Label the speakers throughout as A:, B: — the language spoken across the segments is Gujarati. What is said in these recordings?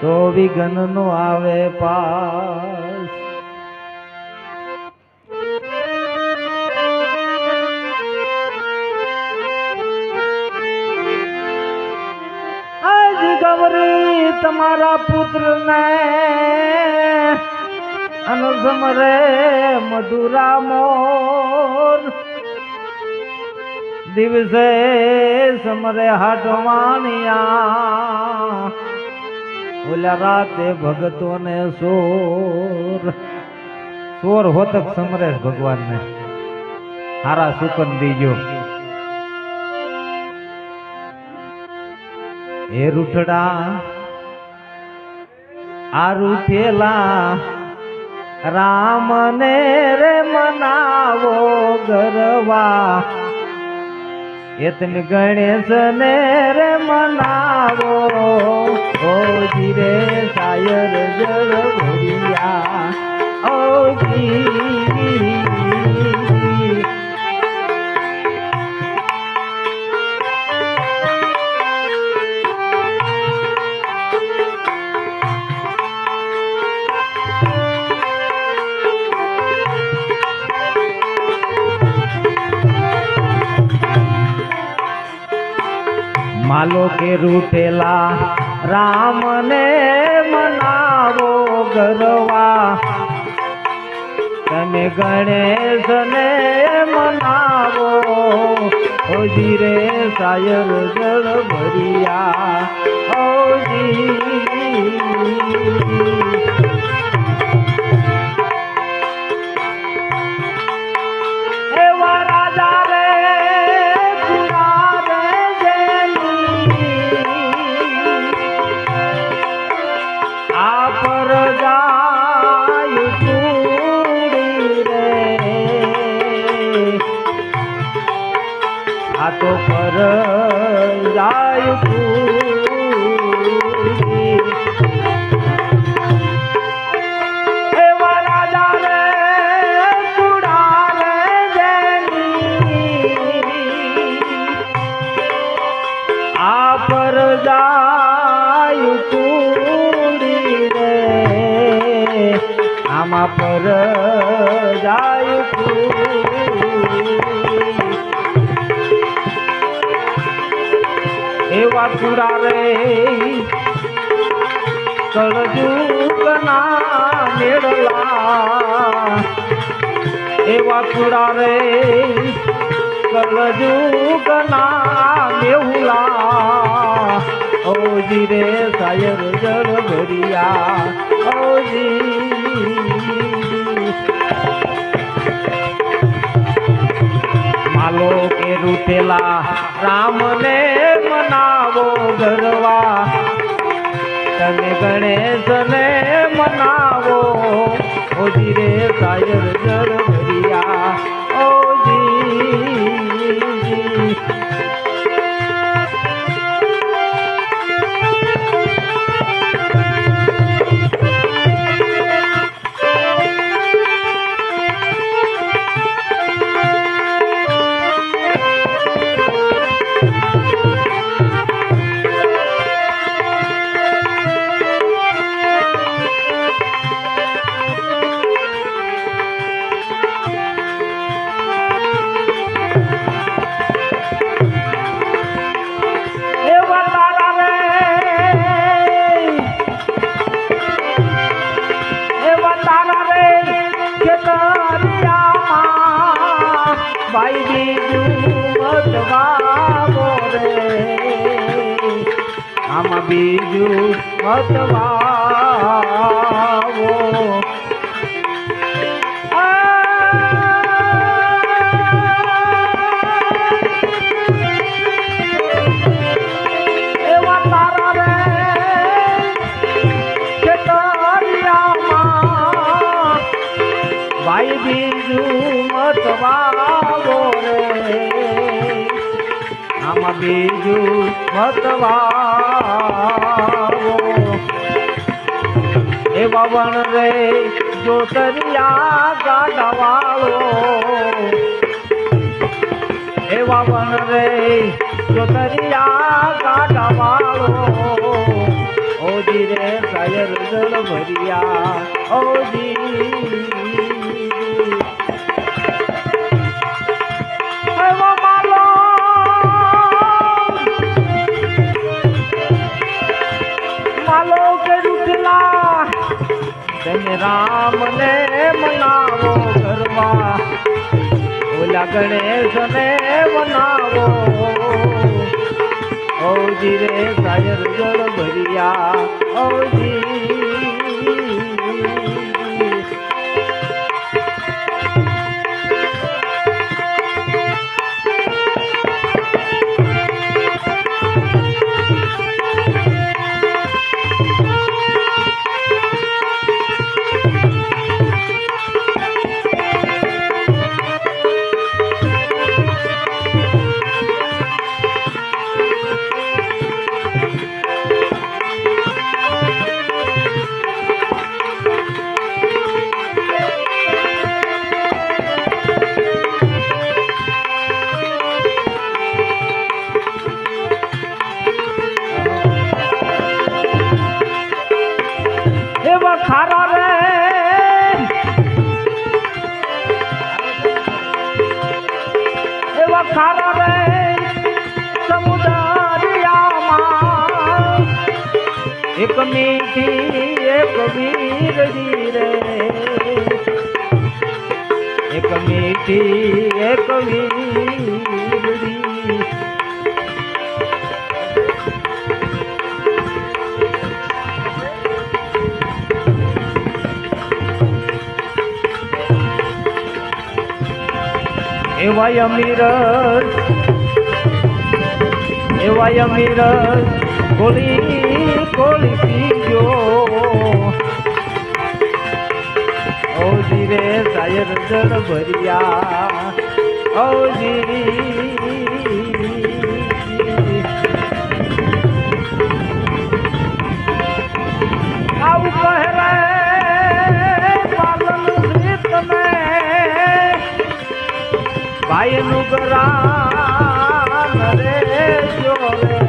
A: તો વિઘન નો આવે પાસ. આજ ગૌરી તમારા પુત્ર ને અનુસમ રે મધુરા મોર. દિવસે સમરે હાટવાણિયા ઓલા રાતે ભગતો ને સોર સોર હોતક સમરેશ ભગવાન ને હારા સુકન દીજો એ રૂઠડા આ રૂઠેલા રામ ને રે મનાવો ગરવા. એતન ગણેશ ને રે મનાવો માલો કે રૂઠેલા, રામને મનાવો ગરવા. તમે ગણેશ ને મનાવો, ઓજી રે સાયર જળ ભરિયા. ઓજી. આમાં પર જાય એવા કુડા રે કળજુગના મેળલા. એવા કુડા રે કલજુગના મેહુલા ઓજી રે સાયર જળ ભરિયા. ઓજી માલો કે રૂટેલા રામને મનાવો ગરવા. તને ગણેશને મનાવો. ઓજી રે સાયર જળ காட்டவா એવા રે, જો જોતરિયા ગાડાવાળો એવા વણ રે જોતરિયા ગાડાવાળો ઓજી રે સાયર જળ ભરિયા, ઓજી. રામને મનાવો ઘરમાં. ઓલા ગણેશને મનાવો. ઔજી રે સાયર જળ ભરિયા. ઔજી ખારા રે એવા ખારા રે સમુદારિયામાં એક મીઠી એક વીરડી રે એક મીઠી એક વીરડી એવાય અમીર એવાય અમીર ગોળી ગોળી પીજો. ઔજી રે સાયર જળ ભર્યા. ઔજી ભાઈ નું ગરાન રે જો રે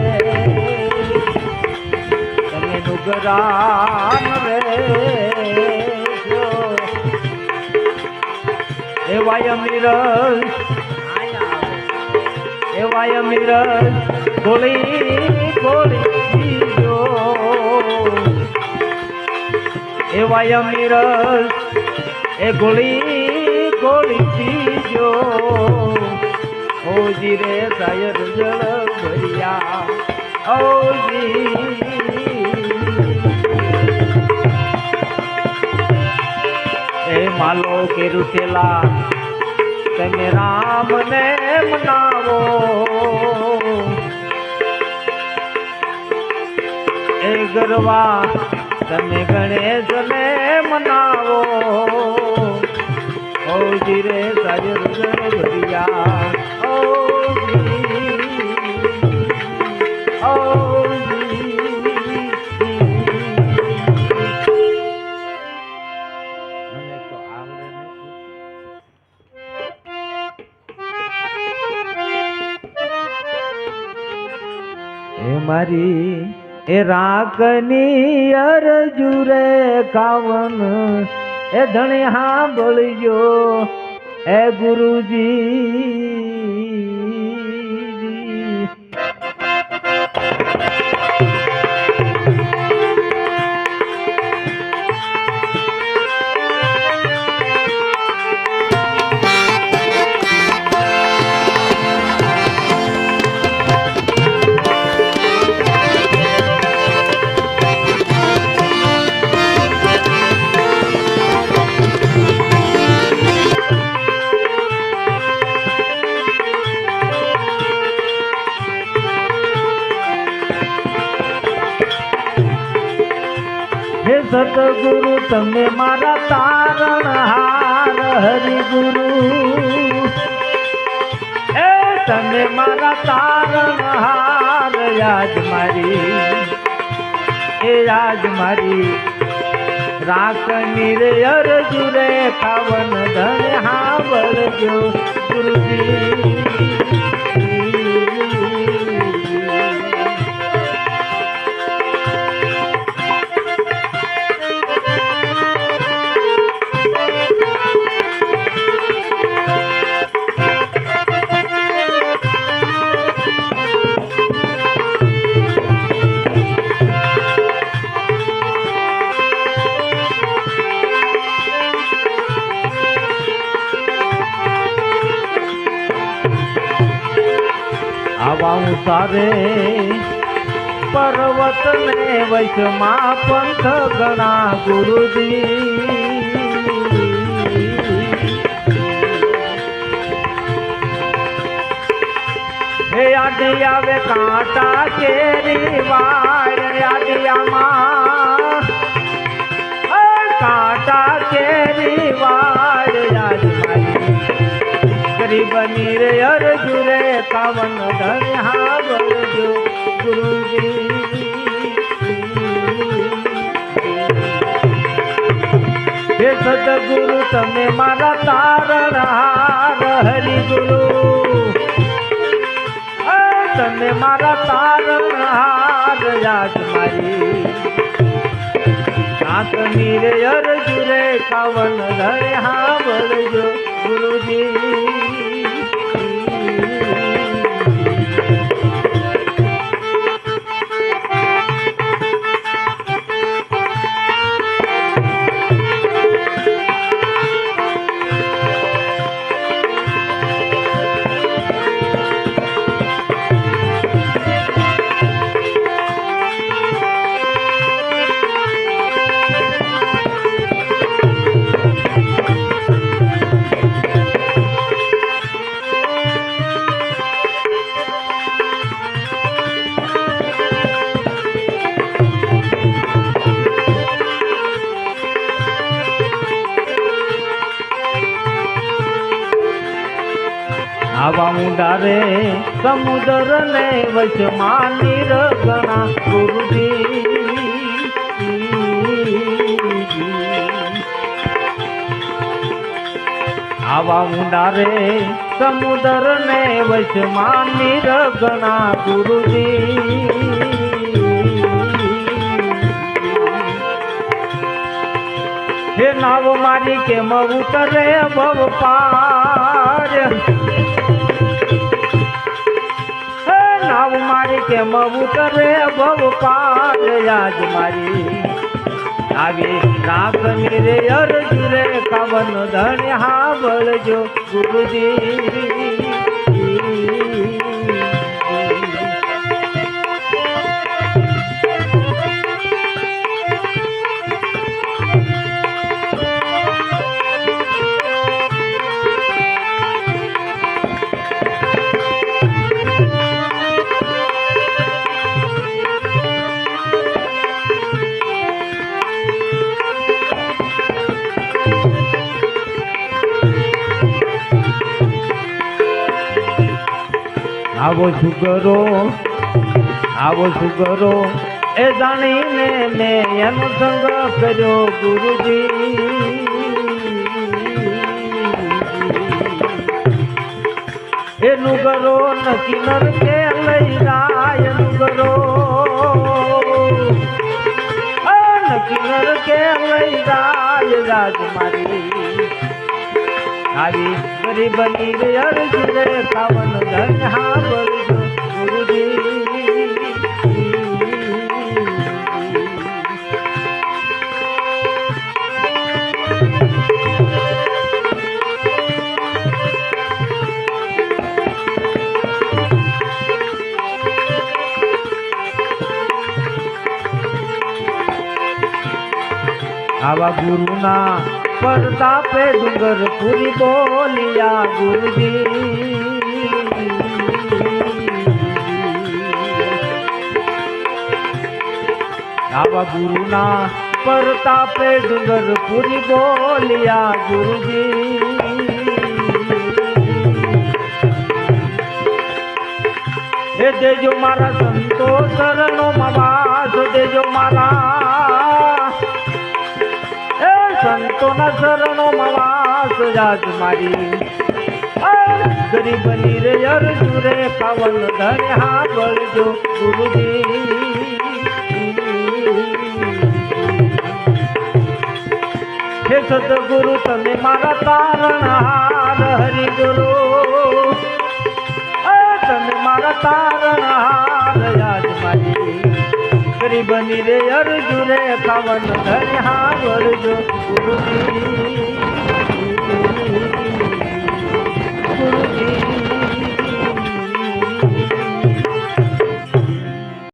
A: તમે નું ગરાન રે જો એવાય અમીર એવાય અમીર ગોળી ગોળી પીજો એવાય અમીર એ ગોળી ગોળી પીજો ઓજી રે સાયર જળ ભૈયા, ઓજી. એ માલો કે રૂઠેલા તમે રામને મનાવો. એ ગરવા તમે ગણેશને મનાવો. ઓ જીરે સાજર ભરિયા એ મારી એ રાખની અરજુરે કાવન એ ધણી સાંભળજો એ ગુરુજી. તારણ હાર યાદ મારી એ યાદ મારી રાખની રે ખાવન ધન હા બળજો ગુરુજી. ઉતારે પર્વત ને વૈશમાં પંથ ગણા ગુરુજી. હે આડિયા વે કાંટા કેરી વાળ આડિયામાં. કાંટા કેરી મારી ગરીબની રે અરજુ રે કાવન ગુરુજી હે સદગુરુ, તમે મારા તારણહાર હરિ ગુરુ તમે મારા તારણહાર યાદ મારી. નાથ અરજુરે અરજુ કાવન ધરે હા ગુરુજી. આવા ઊંડા રે સમુદ્ર ને વચમાં નિરગણા ગુરુજી. આવા ઊંડા રે સમુદ્ર ને વચમાં નિરગણા ગુરુજી. હે નાવ મારી કેમ ઉતરે ભવ પાર? નાવ મારી કેમ ઉતરે? ભવ પાર યાદ મારી. આવી નાક રે અરજુ રે કવન ધન હા બળજો ગુરુજી. આવો સુગરો આવો સુગરો. એ જાણીને મેં એનો સંગ કર્યો ગુરુજી. એનું કરો નકી નરકે લઈ જાય એનું કરો નકી નરકે લઈ જાય રાજમારી. આવી ગરીબની રે અરજુ રે કાવન ધન હા બળજો ગુરુજી આવા ગુરુના પરતાપે ડુંગર પૂરી બોલિયા ગુરુજી. આવા ગુરુના પરતાપે ડુંગર પૂરી બોલિયા ગુરુજી. હે દેજો મારા સંતો શરણો વાસ દેજો મારા સંતોના શરણો વાસ જાજ મારી. ગરીબની રે અરજુ રે, પવન ધરે હા બળજો ગુરુજી. હે સદગુરુ, તમે મારા તારણહાર હરિ ગરીબની રે અરજુ રે ખાવન ધર હા ગુરુજી